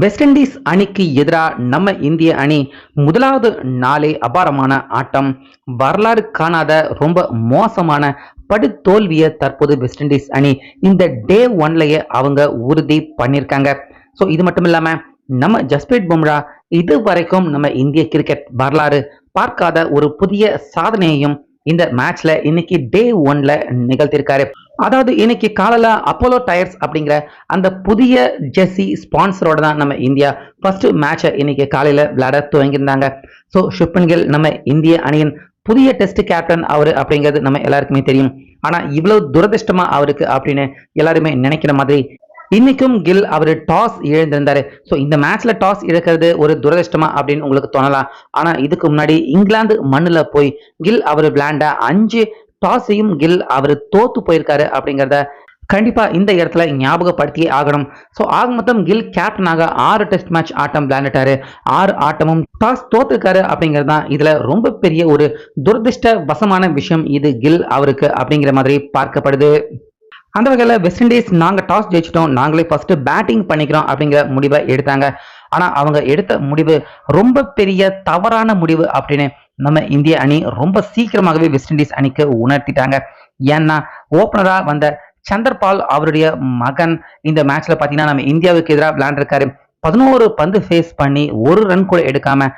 West Indies அணிக்கு எதிராக நம்ம இந்திய அணி முதலாவது நாளே அபாரமான ஆட்டம். வரலாறு காணாத ரொம்ப மோசமான படுதோல்வியை தற்போது வெஸ்ட் இண்டீஸ் அணி இந்த டே ஒன்லயே அவங்க உறுதி பண்ணியிருக்காங்க. ஸோ இது மட்டும் இல்லாமல் நம்ம ஜஸ்பிரீத் பும்ரா இது வரைக்கும் நம்ம இந்திய கிரிக்கெட் வரலாறு பார்க்காத ஒரு புதிய சாதனையையும் இந்த மேட்ச்ல இன்னைக்கு டே ஒன்ல நிகழ்த்தியிருக்காரு. அதாவது இன்னைக்கு காலையில் அப்போலோ டயர்ஸ் அப்படிங்கிற அந்த புதிய ஜெர்சி ஸ்பான்சரோட தான் நம்ம இந்தியா ஃபர்ஸ்ட் மேட்சை இன்னைக்கு காலையில் விளையாட துவங்கியிருந்தாங்க. ஸோ ஷுப்பன் கில் நம்ம இந்திய அணியின் புதிய டெஸ்ட் கேப்டன் அவர் அப்படிங்கிறது நம்ம எல்லாருக்குமே தெரியும். ஆனா இவ்வளவு துரதிர்ஷ்டமா அவருக்கு அப்படின்னு எல்லாருமே நினைக்கிற மாதிரி இன்னைக்கும் கில் அவர் டாஸ் இழந்திருந்தாரு. ஸோ இந்த மேட்ச்ல டாஸ் இழக்கிறது ஒரு துரதிர்ஷ்டமா அப்படின்னு உங்களுக்கு தோணலாம். ஆனால் இதுக்கு முன்னாடி இங்கிலாந்து மண்ணுல போய் கில் அவர் விளையாண்ட அஞ்சு டாஸையும் கில் அவர் தோத்து போயிருக்காரு அப்படிங்கிறத கண்டிப்பாக இந்த இடத்துல ஞாபகப்படுத்தியே ஆகணும். ஸோ ஆக மொத்தம் கில் கேப்டனாக ஆறு டெஸ்ட் மேட்ச் ஆட்டம் விளையாண்டுட்டாரு. ஆறு ஆட்டமும் டாஸ் தோத்துருக்காரு அப்படிங்கிறது தான் இதில் ரொம்ப பெரிய ஒரு துரதிருஷ்ட வசமான விஷயம் இது கில் அவருக்கு அப்படிங்கிற மாதிரி பார்க்கப்படுது. அந்த வகையில் வெஸ்ட் இண்டீஸ் நாங்கள் டாஸ் ஜெயிச்சிட்டோம். நாங்களே ஃபர்ஸ்ட் பேட்டிங் பண்ணிக்கிறோம் அப்படிங்கிற முடிவை எடுத்தாங்க. ஆனால் அவங்க எடுத்த முடிவு ரொம்ப பெரிய தவறான முடிவு அப்படின்னு நம்ம இந்திய அணி ரொம்ப சீக்கிரமாகவே வெஸ்ட் இண்டீஸ் அணிக்கு உணர்த்திட்டாங்க. ஏன்னா ஓப்பனராக வந்த சந்தர்பால் அவருடைய மகன் இந்த மேட்ச்ல பார்த்தீங்கன்னா நம்ம இந்தியாவுக்கு எதிராக விளையாண்டுருக்காரு. பதினோரு பந்து ஃபேஸ் பண்ணி ஒரு ரன் கூட எடுக்காம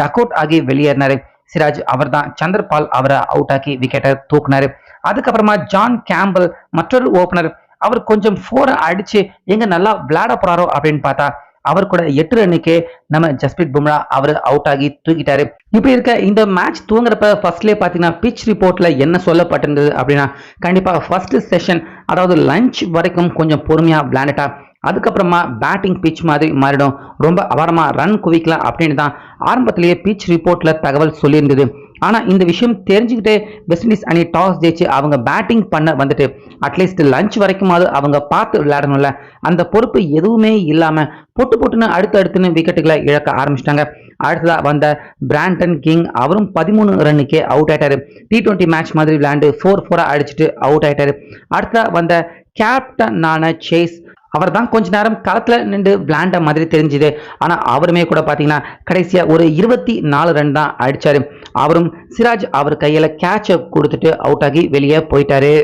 டக் அவுட் ஆகி வெளியேறினாரு. சிராஜ் அவர் தான் சந்தர்பால் அவரை அவுட் ஆக்கி விக்கெட்டை தூக்குனாரு. அதுக்கப்புறமா ஜான் கேம்பல் மற்றொரு ஓப்பனர் அவர் கொஞ்சம் ஃபோரை அடிச்சு எங்க நல்லா விளையாட போறாரோ? அப்படின்னு பார்த்தா அவர் கூட எட்டு ரன்னுக்கே நம்ம ஜஸ்பிரீத் பும்ரா அவர் அவுட் ஆகி தூக்கிட்டாரு இப்படி இருக்க இந்த மேட்ச் தூங்குறப்ப ஃபர்ஸ்ட்லேயே பார்த்தீங்கன்னா பிச் ரிப்போர்ட்ல என்ன சொல்லப்பட்டிருந்தது அப்படின்னா கண்டிப்பாக ஃபர்ஸ்ட் செஷன் அதாவது லஞ்ச் வரைக்கும் கொஞ்சம் பொறுமையா விளையாண்டுட்டா அதுக்கப்புறமா பேட்டிங் பிச் மாதிரி மாறிடும். ரொம்ப அபாரமா ரன் குவிக்கலாம் அப்படின்னு தான் ஆரம்பத்திலேயே பிச் ரிப்போர்ட்ல தகவல் சொல்லியிருந்தது. ஆனால் இந்த விஷயம் தெரிஞ்சுக்கிட்டே வெஸ்ட் இண்டீஸ் அணி டாஸ் ஜெயிச்சு அவங்க பேட்டிங் பண்ண வந்துட்டு அட்லீஸ்ட் லஞ்ச் வரைக்குமாவது அவங்க பார்த்து விளையாடணும்ல. அந்த பொறுப்பு எதுவுமே இல்லாமல் பொட்டு பொட்டுன்னு அடுத்து அடுத்துன்னு விக்கெட்டுகளை இழக்க ஆரம்பிச்சிட்டாங்க. அடுத்ததாக வந்த பிராண்டன் கிங் அவரும் பதிமூணு ரன்னுக்கே அவுட் ஆயிட்டாரு. டி டுவெண்ட்டி மேட்ச் மாதிரி விளையாண்டு ஃபோர் ஃபோராக அடிச்சுட்டு அவுட் ஆயிட்டாரு. அடுத்ததாக வந்த கேப்டனான சேஸ் அவர் தான் கொஞ்ச நேரம் களத்தில் நின்று விளையாண்ட மாதிரி தெரிஞ்சுது. ஆனால் அவருமே கூட பார்த்தீங்கன்னா கடைசியாக ஒரு இருபத்தி நாலு ரன் தான் அடித்தார் அவரும் சிராஜ் அவர் கையில் கேட்சை கொடுத்துட்டு அவுட் ஆகி வெளியே போயிட்டாரு.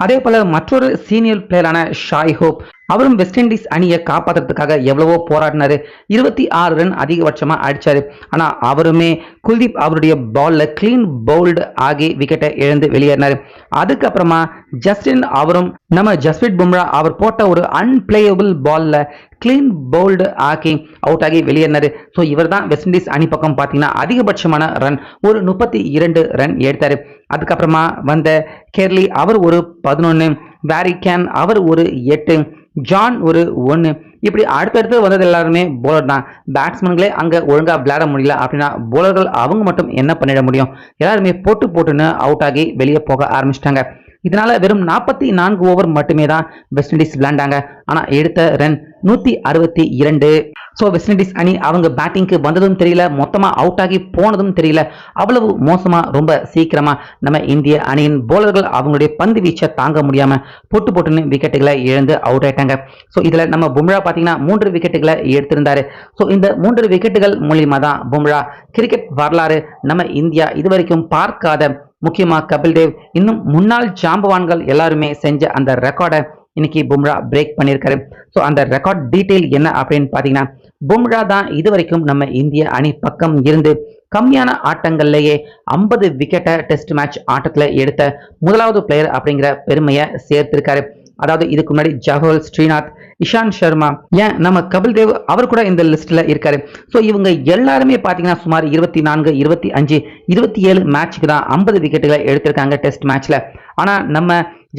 அதே போல் மற்றொரு சீனியர் பிளேயரான ஷாய் ஹோப் அவரும் வெஸ்ட் இண்டீஸ் அணியை காப்பாத்துறதுக்காக எவ்வளவோ போராடினாரு. இருபத்தி ஆறு ரன் அதிகபட்சமா அடிச்சாரு. ஆனா அவருமே குல்தீப் அவருடைய பால்ல கிளீன் பவுல்டு ஆகி விக்கெட்டை இழந்து வெளியேறினார். அதுக்கப்புறமா ஜஸ்டின் அவரும் நம்ம ஜஸ்பிரித் பும்ரா அவர் போட்ட ஒரு அன்பிளேயபிள் பால்ல கிளீன் பவுல்டு ஆக்கி அவுட் ஆகி வெளியேறினாரு. ஸோ இவர் தான் வெஸ்ட் இண்டீஸ் அணி பக்கம் பார்த்தீங்கன்னா அதிகபட்சமான ரன் ஒரு முப்பத்தி இரண்டு ரன் எடுத்தாரு. அதுக்கப்புறமா வந்த கேர்லி அவர் ஒரு பதினொன்று வேரி கேன் அவர் ஒரு எட்டு ஜான் ஒரு ஒன்று இப்படி அடுத்தடுத்து வந்தது எல்லாருமே போலர் தான். பேட்ஸ்மேன்களே அங்கே ஒழுங்காக விளையாட முடியல அப்படின்னா போலர்கள் அவங்க மட்டும் என்ன பண்ணிட முடியும்? எல்லாருமே போட்டு போட்டுன்னு அவுட் ஆகி வெளியே போக ஆரம்பிச்சிட்டாங்க. இதனால வெறும் நாற்பத்தி நான்கு ஓவர் மட்டுமே தான் வெஸ்ட் இண்டீஸ் விளையாண்டாங்க. ஆனால் எடுத்த ரன் நூற்றி அறுபத்தி இரண்டு. ஸோ வெஸ்ட் இண்டீஸ் அணி அவங்க பேட்டிங்க்கு வந்ததும் தெரியல மொத்தமாக அவுட் ஆகி போனதும் தெரியல. அவ்வளவு மோசமாக ரொம்ப சீக்கிரமாக நம்ம இந்திய அணியின் போலர்கள் அவங்களுடைய பந்து வீச்சை தாங்க முடியாமல் போட்டு போட்டுன்னு விக்கெட்டுகளை இழந்து அவுட் ஆயிட்டாங்க. ஸோ இதில் நம்ம பும்ரா பார்த்தீங்கன்னா மூன்று விக்கெட்டுகளை எடுத்திருந்தார். ஸோ இந்த மூன்று விக்கெட்டுகள் மூலியமாக தான் பும்ரா கிரிக்கெட் வரலாறு நம்ம இந்தியா இதுவரைக்கும் பார்க்காத முக்கியமாக கபில் தேவ் இன்னும் முன்னாள் ஜாம்பவான்கள் எல்லாருமே செஞ்ச அந்த ரெக்கார்டை இன்னைக்கு பும்ரா பிரேக் பண்ணியிருக்காரு. ஸோ அந்த ரெக்கார்ட் டீட்டெயில் என்ன அப்படின்னு பார்த்தீங்கன்னா பும்ரா தான் இதுவரைக்கும் நம்ம இந்திய அணி பக்கம் இருந்து கம்மியான ஆட்டங்கள்லேயே ஐம்பது விக்கெட்டை டெஸ்ட் மேட்ச் ஆட்டத்தில் எடுத்த முதலாவது பிளேயர் அப்படிங்கிற பெருமையை சேர்த்திருக்காரு. அதாவது இதுக்கு முன்னாடி ஜஹோல் ஸ்ரீநாத் இஷாந்த் சர்மா ஏன் நம்ம கபில் தேவ் அவர் கூட இந்த லிஸ்ட்ல இருக்காரு. ஸோ இவங்க எல்லாருமே பார்த்தீங்கன்னா சுமார் இருபத்தி நான்கு இருபத்தி அஞ்சு இருபத்தி ஏழு மேட்ச்சுக்கு தான் ஐம்பது விக்கெட்டுகளை எடுத்திருக்காங்க டெஸ்ட் மேட்ச்ல ஆனால் நம்ம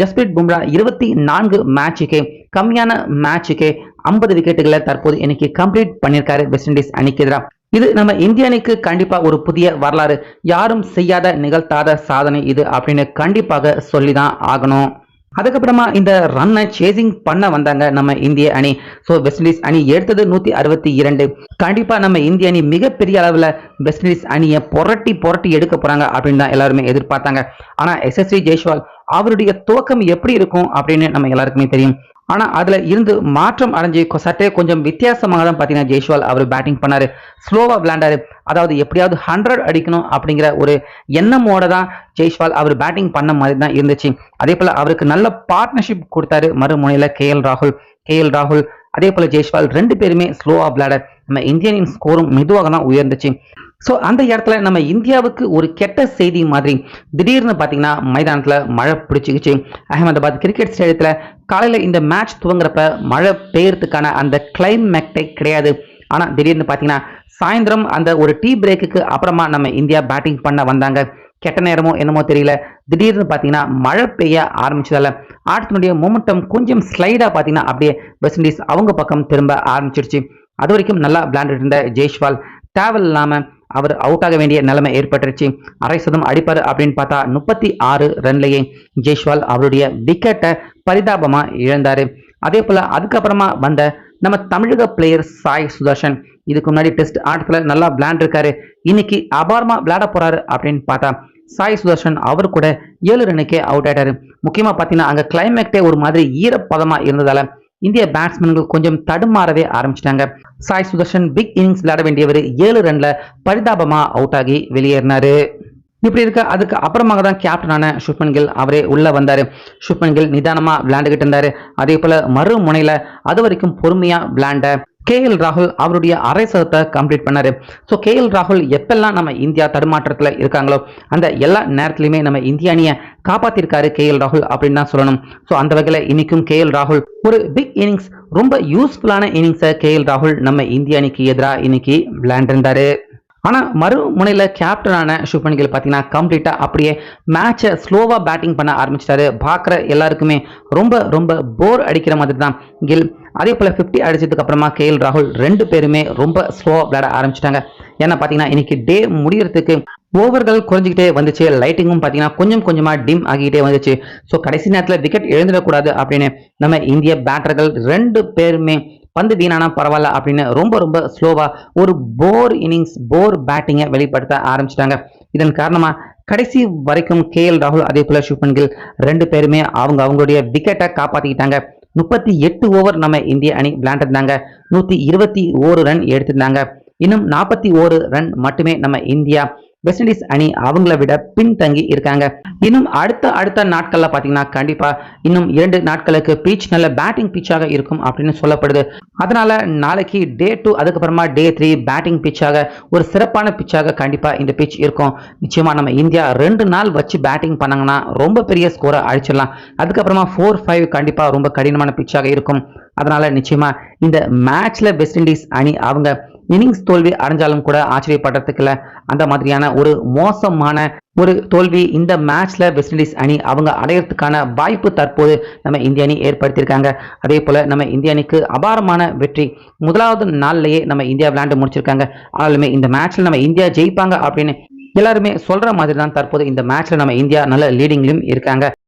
ஜஸ்பிரீத் பும்ரா இருபத்தி நான்கு மேட்சுக்கு கம்மியான மேட்சுக்கு ஐம்பது விக்கெட்டுகளை தற்போது இன்னைக்கு கம்ப்ளீட் பண்ணியிருக்காரு வெஸ்ட் இண்டீஸ் அணிக்கு எதிராக. இது நம்ம இந்திய அணிக்கு கண்டிப்பா ஒரு புதிய வரலாறு. யாரும் செய்யாத நிகழ்த்தாத சாதனை இது அப்படின்னு கண்டிப்பாக சொல்லிதான் ஆகணும். அதுக்கப்புறமா இந்த ரன்னை சேசிங் பண்ண வந்தாங்க நம்ம இந்திய அணி. ஸோ வெஸ்ட் இண்டீஸ் அணி எடுத்தது நூத்தி அறுபத்தி இரண்டு. கண்டிப்பா நம்ம இந்திய அணி மிகப்பெரிய அளவில் வெஸ்ட் இண்டீஸ் அணியை புரட்டி புரட்டி எடுக்க போறாங்க அப்படின்னு தான் எல்லாருமே எதிர்பார்த்தாங்க. ஆனா எஸ்எஸ்வி ஜெய்ஸ்வால் அவருடைய துவக்கம் எப்படி இருக்கும் அப்படின்னு நம்ம எல்லாருக்குமே தெரியும். ஆனால் அதில் இருந்து மாற்றம் அடைஞ்சு கொ- சற்றே கொஞ்சம் வித்தியாசமாக தான் பார்த்தீங்கன்னா ஜெய்ஷ்வால் அவர் பேட்டிங் பண்ணார். ஸ்லோவாக விளையாண்டாரு. அதாவது எப்படியாவது ஹண்ட்ரட் அடிக்கணும் அப்படிங்கிற ஒரு எண்ணமோட தான் ஜெய்ஷ்வால் அவர் பேட்டிங் பண்ண மாதிரி தான் இருந்துச்சு. அதே போல் அவருக்கு நல்ல பார்ட்னர்ஷிப் கொடுத்தாரு மறுமுனையில் கே எல் ராகுல். கே எல் ராகுல் அதே போல் ஜெய்ஷ்வால் ரெண்டு பேருமே ஸ்லோவாக விளையாட நம்ம இந்தியனின் ஸ்கோரும் மெதுவாக தான் உயர்ந்துச்சு. ஸோ அந்த இடத்துல நம்ம இந்தியாவுக்கு ஒரு கெட்ட செய்தி மாதிரி திடீர்னு பார்த்தீங்கன்னா மைதானத்தில் மழை பிடிச்சிக்கிச்சு. அகமதாபாத் கிரிக்கெட் ஸ்டேடியத்தில் காலையில் இந்த மேட்ச் துவங்குறப்ப மழை பெய்யறதுக்கான அந்த கிளைமேக்டே கிடையாது. ஆனால் திடீர்னு பார்த்தீங்கன்னா சாயந்தரம் அந்த ஒரு டீ பிரேக்குக்கு அப்புறமா நம்ம இந்தியா பேட்டிங் பண்ண வந்தாங்க. கெட்ட நேரமோ என்னமோ தெரியல. திடீர்னு பார்த்தீங்கன்னா மழை பெய்ய ஆரம்பிச்சதால ஆட்டத்தினுடைய மொமெண்டம் கொஞ்சம் ஸ்லைடாக பார்த்தீங்கன்னா அப்படியே வெஸ்ட் இண்டீஸ் அவங்க பக்கம் திரும்ப ஆரம்பிச்சிருச்சு. அது வரைக்கும் நல்லா விளையாண்டுட்டு இருந்த ஜெய்ஷ்வால் தேவையில்லாமல் இல்லாமல் அவர் அவுட் ஆக வேண்டிய நிலைமை ஏற்பட்டுருச்சு. அரை சதம் அடிப்பார் அப்படின்னு பார்த்தா முப்பத்தி ஆறு ரன்லேயே ஜெய்ஷ்வால் அவருடைய விக்கெட்டை பரிதாபமாக இழந்தார். அதே போல் அதுக்கப்புறமா வந்த நம்ம தமிழக பிளேயர் சாய் சுதர்ஷன் இதுக்கு முன்னாடி டெஸ்ட் ஆட்டத்தில் நல்லா விளையாண்டுருக்காரு இன்னைக்கு அபாரமாக விளையாட போகிறாரு அப்படின்னு பார்த்தா சாய் சுதர்ஷன் அவர் கூட ஏழு ரன்னுக்கே அவுட் ஆயிட்டாரு. முக்கியமாக பார்த்தீங்கன்னா அங்கே கிளைமேக்டே ஒரு மாதிரி ஈரப்பதமாக இருந்ததால் இந்திய பேட்ஸ்மேன்கள் கொஞ்சம் தடுமாறவே ஆரம்பிச்சிட்டாங்க. சாய் சுதர்ஷன் பிக் இன்னிங்ஸ் விளையாட வேண்டியவர் ஏழு ரன்ல பரிதாபமா அவுட் ஆகி வெளியேறினாரு. இப்படி இருக்க அதுக்கு அப்புறமாக தான் கேப்டனான சுப்மன் கில் அவரே உள்ள வந்தார். சுப்மன் கில் நிதானமாக விளையாண்டுகிட்டு இருந்தார். அதே போல் மறுமுனையில் அது வரைக்கும் பொறுமையாக விளையாண்ட கே எல் ராகுல் அவருடைய அரை சதத்தை கம்ப்ளீட் பண்ணாரு. ஸோ கே எல் ராகுல் எப்பெல்லாம் நம்ம இந்தியா தடுமாற்றத்தில் இருக்காங்களோ அந்த எல்லா நேரத்துலையுமே நம்ம இந்திய அணியை காப்பாத்திருக்காரு கே எல் ராகுல் அப்படின்னு தான் சொல்லணும். ஸோ அந்த வகையில் இன்னைக்கும் கே எல் ராகுல் ஒரு பிக் இன்னிங்ஸ் ரொம்ப யூஸ்ஃபுல்லான இன்னிங்ஸை கே எல் ராகுல் நம்ம இந்திய அணிக்கு எதிராக இன்னைக்கு விளையாண்டிருந்தாரு. ஆனால் மறுமுனையில் கேப்டனான சுப்மன் கில் பார்த்தீங்கன்னா கம்ப்ளீட்டாக அப்படியே மேட்சை ஸ்லோவாக பேட்டிங் பண்ண ஆரம்பிச்சிட்டாரு. பார்க்குற எல்லாருக்குமே ரொம்ப ரொம்ப போர் அடிக்கிற மாதிரி தான் கில். அதே போல் ஃபிஃப்டி அடிச்சதுக்கு அப்புறமா கே எல் ராகுல் ரெண்டு பேருமே ரொம்ப ஸ்லோவாக விளையாட ஆரம்பிச்சிட்டாங்க. ஏன்னா பார்த்தீங்கன்னா இன்னைக்கு டே முடியறதுக்கு ஓவர்கள் குறைஞ்சிக்கிட்டே வந்துச்சு. லைட்டிங்கும் பார்த்தீங்கன்னா கொஞ்சம் கொஞ்சமாக டிம் ஆகிக்கிட்டே வந்துச்சு. ஸோ கடைசி நேரத்தில் விக்கெட் எழுந்துடக்கூடாது அப்படின்னு நம்ம இந்திய பேட்டர்கள் ரெண்டு பேருமே பந்து வீணானா பரவாயில்ல அப்படின்னு ரொம்ப ரொம்ப ஸ்லோவாக ஒரு போர் இன்னிங்ஸ் போர் பேட்டிங்கை வெளிப்படுத்த ஆரம்பிச்சிட்டாங்க. இதன் காரணமாக கடைசி வரைக்கும் கே எல் ராகுல் அதே போல் சுப்மன் கில் ரெண்டு பேருமே அவங்க அவங்களுடைய விக்கெட்டை காப்பாற்றிக்கிட்டாங்க முப்பத்தி எட்டு ஓவர் நம்ம இந்திய அணி விளையாண்டுருந்தாங்க. நூற்றி இருபத்தி ஓரு ரன் எடுத்திருந்தாங்க. இன்னும் நாற்பத்தி ஓரு ரன் மட்டுமே நம்ம இந்தியா வெஸ்ட் இண்டீஸ் அணி அவங்கள விட பின்தங்கி இருக்காங்க. இன்னும் அடுத்த அடுத்த நாட்கள்ல பாத்தீங்கன்னா கண்டிப்பா இன்னும் இரண்டு நாட்களுக்கு பீச் நல்ல பேட்டிங் பிச்சாக இருக்கும் அப்படின்னு சொல்லப்படுது. அதனால நாளைக்கு டே டூ அதுக்கப்புறமா டே த்ரீ பேட்டிங் பிச்சாக ஒரு சிறப்பான பிச்சாக கண்டிப்பா இந்த பிச் இருக்கும். நிச்சயமா நம்ம இந்தியா ரெண்டு நாள் வச்சு பேட்டிங் பண்ணாங்கன்னா ரொம்ப பெரிய ஸ்கோரை அழிச்சிடலாம். அதுக்கப்புறமா ஃபோர் ஃபைவ் கண்டிப்பா ரொம்ப கடினமான பிச்சாக இருக்கும். அதனால நிச்சயமா இந்த மேட்ச்ல வெஸ்ட் இண்டீஸ் அணி அவங்க இன்னிங்ஸ் தோல்வி அடைஞ்சாலும் கூட ஆச்சரியப்படுறதுக்குல அந்த மாதிரியான ஒரு மோசமான ஒரு தோல்வி இந்த மேட்ச்ல வெஸ்ட் இண்டீஸ் அணி அவங்க அடையிறதுக்கான வாய்ப்பு தற்போது நம்ம இந்திய அணி ஏற்படுத்தியிருக்காங்க. அதே போல நம்ம இந்திய அணிக்கு அபாரமான வெற்றி முதலாவது நாள்லயே நம்ம இந்தியா விளையாண்டு முடிச்சிருக்காங்க. ஆனாலுமே இந்த மேட்ச்ல நம்ம இந்தியா ஜெயிப்பாங்க அப்படின்னு எல்லாருமே சொல்ற மாதிரி தான் தற்போது இந்த மேட்ச்ல நம்ம இந்தியா நல்ல லீடிங்லயும் இருக்காங்க.